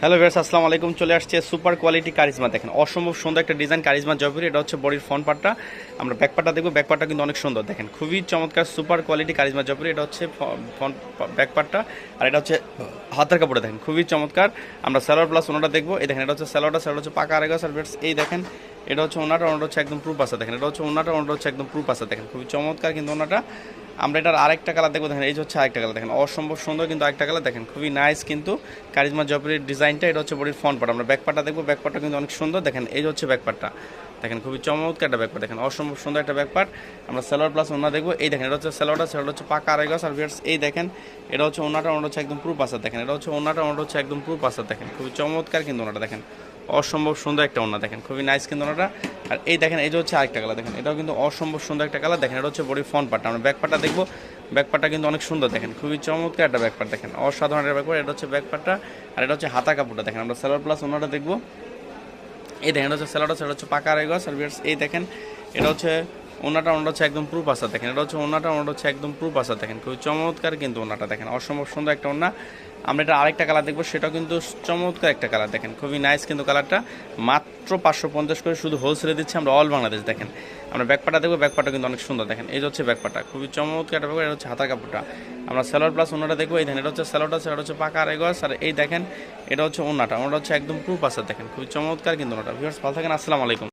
Hello viewers আসসালামু আলাইকুম। চলে আসছে সুপার কোয়ালিটি কারিজমা দেখেন। অসম্ভব সুন্দর একটা ডিজাইন কারিজমা জয়পুরি এটা হচ্ছে বডির ফ্রন্ট পার্টটা আমরা ব্যাক পার্টটা দেখব। ব্যাক পার্টটা কিন্তু অনেক সুন্দর। দেখেন, খুবই চমৎকার সুপার কোয়ালিটি কারিজমা জয়পুরি এটা হচ্ছে ফ্রন্ট ব্যাক পার্টটা আর এটা হচ্ছে হাতের কাপড়ে দেখেন, খুবই চমৎকার। আমরা স্যালোয়ার প্লাস ওনাটা দেখব। এই দেখেন, এটা হচ্ছে স্যালোয়ারটা স্যালোয়ার হচ্ছে পাকা আরেগা আর ভিউয়ার্স এই দেখেন, এটা হচ্ছে ওনাটা ওনাটা হচ্ছে একদম প্রুফ আছে। দেখেন, এটা হচ্ছে ওনাটা ওনাটা হচ্ছে একদম প্রুফ আছে। দেখেন, খুবই চমৎকার কিন্তু ওনাটা আমরা এটার আরেকটা কালার দেখব। দেখেন, এই হচ্ছে আরেকটা কালার দেখেন, অসম্ভব সুন্দর কিন্তু একটা কালার দেখেন, খুবই নাইস কিন্তু কারিজমা জবের ডিজাইনটা এটা হচ্ছে বডির ফ্রন্ট পার্ট আমরা ব্যাক পার্টটা দেখব। ব্যাক পার্টটা কিন্তু অনেক সুন্দর। দেখেন, এই হচ্ছে ব্যাক পার্টটা দেখেন খুবই চমৎকার একটা ব্যাক পার্ট দেখেন অসম্ভব সুন্দর একটা ব্যাক পার্ট আমরা সেলোয়ার প্লাস ওনা দেখব। এই দেখেন, এটা হচ্ছে সেলোয়ারটা সেলোয়ার হচ্ছে পাকা আড়াই গাছ আর ভিয়ার্স এই দেখেন, এটা হচ্ছে ওনাটা ওনাটা হচ্ছে একদম প্রুফ আসার দেখেন। এটা হচ্ছে ওনাটা ওনাটা হচ্ছে একদম প্রুফ আসার দেখেন। খুবই চমৎকার কিন্তু ওনাটা দেখেন। অসম্ভব সুন্দর একটা ওনা দেখেন। খুবই নাইস কিন্তু ওনাটা আর এই দেখেন যে হচ্ছে আরেকটা কালার দেখেন। এটাও কিন্তু অসম্ভব সুন্দর একটা কালার দেখেন। এটা হচ্ছে বডি ফ্রন্ট পাটটা আমরা ব্যাক পার্টটা দেখব। ব্যাক পার্টটা কিন্তু অনেক সুন্দর, দেখেন। খুবই চমৎকার একটা ব্যাক পার্ট দেখেন। অসাধারণ একটা ব্যাক পার্ট এটা হচ্ছে ব্যাক পার্টটা আর এটা হচ্ছে হাতা কাপড়টা, দেখেন। আমরা সেলার প্লাস ওনাটা দেখব। এই দেখেন এটা হচ্ছে আছে সেটা হচ্ছে পাকা গজ আর এই দেখেন এটা হচ্ছে ওনাটা ওনাটা হচ্ছে একদম প্রুফ আসা দেখেন। এটা হচ্ছে ওনাটা ওনাটা হচ্ছে একদম প্রুফ আসা দেখেন। খুবই চমৎকার কিন্তু ওনাটা, দেখেন। অসম্ভব সুন্দর একটা ওনা আমরা এটা আরেকটা কালার দেখব, সেটাও কিন্তু চমৎকার একটা কালার দেখেন। খুবই নাইস কিন্তু কালারটা মাত্র পাঁচশো পঞ্চাশ করে শুধু হোলসেলে দিচ্ছি আমরা অল বাংলাদেশ, দেখেন। আমরা ব্যাকপাটা দেখব ব্যাকপাটা কিন্তু অনেক সুন্দর, দেখেন। এই হচ্ছে ব্যাকপাটা খুবই চমৎকার একটা ব্যাপার এটা হচ্ছে হাতা কাপড়টা। আমরা স্যালোয়ার প্লাস ওনাটা দেখব, এই দেখেন, এটা হচ্ছে স্যালোয়ারটা সেটা হচ্ছে পাকা গজ আর এই দেখেন, এটা হচ্ছে ওনাটা ওনাটা হচ্ছে একদম প্রুফ আছে, দেখেন। খুবই চমৎকার কিন্তু ওনাটা ভিউয়ার্স ভালো থাকেন, আসসালামু আলাইকুম।